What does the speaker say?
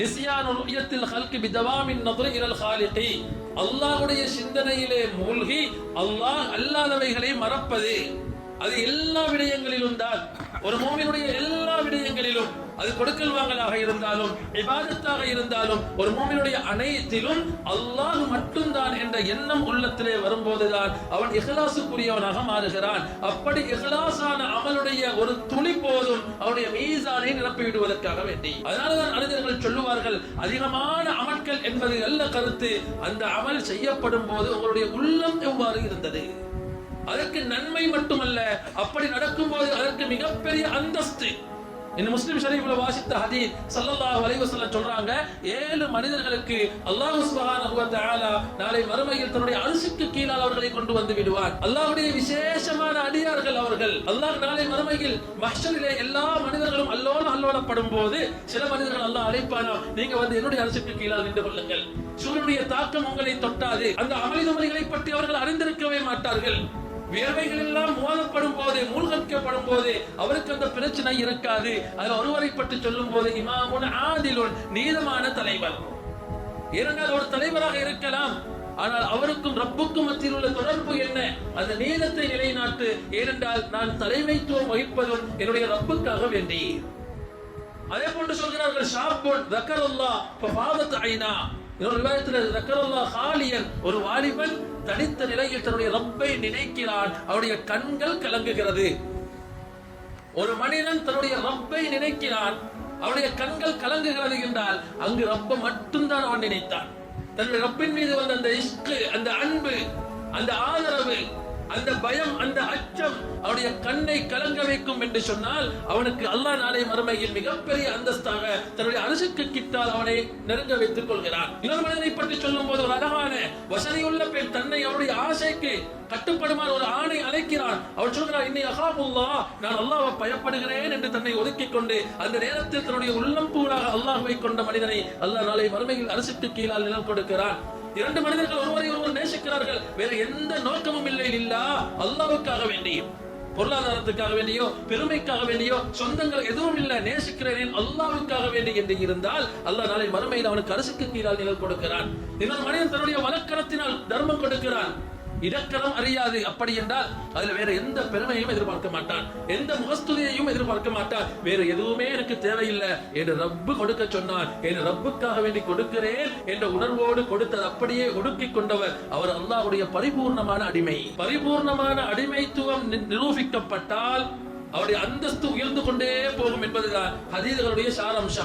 நிசியானு ருயத்தில் ஹல்கி பிதவாமின் நதுர இரல் ஹாலிகி. அல்லாஹ்வுடைய சிந்தனையிலே மூழ்கி அல்லாஹ் அல்லாதவைகளை மறப்பது. அது எல்லா விடயங்களிலும் தான். ஒரு மோமினுடைய எல்லா விடயங்களிலும் அது கொடுக்கல் வாங்கலாக இருந்தாலும் விவாதத்தாக இருந்தாலும் ஒரு மோமினுடைய அனைத்திலும் அல்லாஹ் மட்டும்தான் என்ற எண்ணம் உள்ளத்திலே வரும்போதுதான் அவன் இஹலாசுக்குரியவனாக மாறுகிறான். அப்படி இஹலாசான அவனுடைய ஒரு துளி போதும் அவனுடைய மீசானை நிரப்பி விடுவதற்காக வேண்டி. அதனாலதான் அறிஞர்கள் சொல்லுவார்கள் அதிகமான அமல்கள் என்பது அல்ல கருத்து. அந்த அமல் செய்யப்படும் போது உங்களுடைய உள்ளம் எவ்வாறு இருந்தது? அதற்கு நன்மை மட்டுமல்ல அப்படி மிகப்பெரிய அந்தஸ்து. இந்த முஸ்லிம் ஷரீஃப்ல வாசித்த ஹதீத் ஸல்லல்லாஹு அலைஹி வஸல்லம் சொல்றாங்க ஏழு மனிதர்களுக்கு அல்லாஹ் சுப்ஹானஹு வ தஆலா நாளை மறுமையில் தன்னுடைய அரிசிக்கு கீழால் அவர்களை கொண்டு வந்து விடுவார். அல்லாஹ்வுடைய விசேஷமான அடியார்கள் அவர்கள். அல்லாஹ் நாளை மறுமையில் மஹ்ஷரிலே எல்லா மனிதர்களும் அல்லோல அல்லோலப்படும் போது சில மனிதர்கள் அல்லாஹ் அழைப்பானா நீங்க வந்து என்னுடைய அரிசிக்கு கீழால் நின்று கொள்ளுங்கள். சூரியனுடைய தாக்கம் உங்களை தொட்டாது. அந்த அமளிதமளிகளை பற்றி அவர்கள் அறிந்திருக்கவே மாட்டார்கள். வியர்வைகள் எல்லாம் மோதப்படும் போது மூழ்கடிக்கப்படும் போது அவருக்கு அந்த பிரச்சனை இருக்காது. அதில் ஒருவரை பற்றி சொல்லும் போது இமாமுன் ஆதிலுன் நீதமான தலைவர். ஏனென்றால் ஒரு தலைவராக இருக்கலாம். ஆனால் அவருக்கும் ரப்புக்கும் மத்தியில் உள்ள தொடர்பு என்ன? அந்த நீதத்தை நிலைநாட்டு ஏனென்றால் நான் தலைமைத்துவம் வகிப்பதும் என்னுடைய ரப்புக்காக வேண்டி. அதே போன்று சொல்கிறார்கள் ஷாப்புன் தக்கரல்லா ஃபபாதத் ஐனா இன்னொரு விவாதத்தில் ரக்கரல்லா ஹாலியன் ஒரு வாலிபன் தனித்த நிலையில் தன்னுடைய ரப்பை நினைக்கிறான். அவருடைய கண்கள் கலங்குகிறது. ஒரு மனிதன் தன்னுடைய ரப்பை நினைக்கிறான். அவருடைய கண்கள் கலங்குகிறது என்றால் அங்கு ரப்ப மட்டும்தான் அவன் நினைத்தான். தன்னுடைய ரப்பின் மீது வந்த அந்த இஷ்கு அந்த அன்பு அந்த ஆதரவு அந்த பயம் அந்த அச்சம் அவனுடைய கண்ணை கலங்க வைக்கும் என்று சொன்னால் அவனுக்கு அல்லாஹ் நாளை மறுமையில் மிகப்பெரிய அந்தஸ்தாக தன்னுடைய அரசுக்கு கிட்டால் அவனை நெருங்க வைத்துக் கொள்கிறான். இன்னொரு மனிதனை பற்றி சொல்லும் போது ஒரு அழகான வசதியுள்ள பெண் தன்னை அவருடைய ஆசைக்கு கட்டுப்படுமாறு ஒரு ஆணை அழைக்கிறான். அவள் சொல்கிறார் இன்னை அகாபுல்லா நான் அல்லாஹ் பயப்படுகிறேன் என்று தன்னை ஒதுக்கிக் கொண்டு அந்த நேரத்தில் தன்னுடைய உள்ளம் பூராக அல்லாஹுவை கொண்ட மனிதனை அல்லாஹ் நாளை வறுமையில் அரசுக்கு கீழால் நிலம் கொடுக்கிறான். இரண்டு மனிதர்கள் ஒருவரை ஒருவர் நேசிக்கிறார்கள். வேற எந்த நோக்கமும் இல்லை இல்லா அல்லாவுக்காக வேண்டியும். பொருளாதாரத்துக்காக வேண்டியோ பெருமைக்காக வேண்டியோ சொந்தங்கள் எதுவும் இல்லை நேசிக்கிறேன் அல்லாவுக்காக வேண்டி என்று இருந்தால் அல்லாஹ் நாளை மறுமையில் அவனுக்கு அரசுக்கு கீழால் நிழல் கொடுக்கிறான். இன்னொரு மனிதன் தன்னுடைய வழக்கரத்தினால் தர்மம் கொடுக்கிறான். இடக்கரம் அறியாது. அப்படி என்றால் அதுல வேற எந்த பெருமையும் எதிர்பார்க்க மாட்டான். எந்த முகஸ்துதியையும் எதிர்பார்க்க மாட்டான். வேற எதுவுமே எனக்கு தேவையில்லை என்று ரப்பு கொடுக்க சொன்னான். என்று ரப்புக்காக வேண்டி கொடுக்கிறேன் என்ற உணர்வோடு கொடுத்தது அப்படியே ஒடுக்கிக் கொண்டவர். அவர் அல்லாவுடைய பரிபூர்ணமான அடிமை. பரிபூர்ணமான அடிமைத்துவம் நி- நிரூபிக்கப்பட்டால் அவருடைய அந்தஸ்து உயர்ந்து கொண்டே போகும் என்பதுதான் ஹதீதர்களுடைய சாராம்சம்.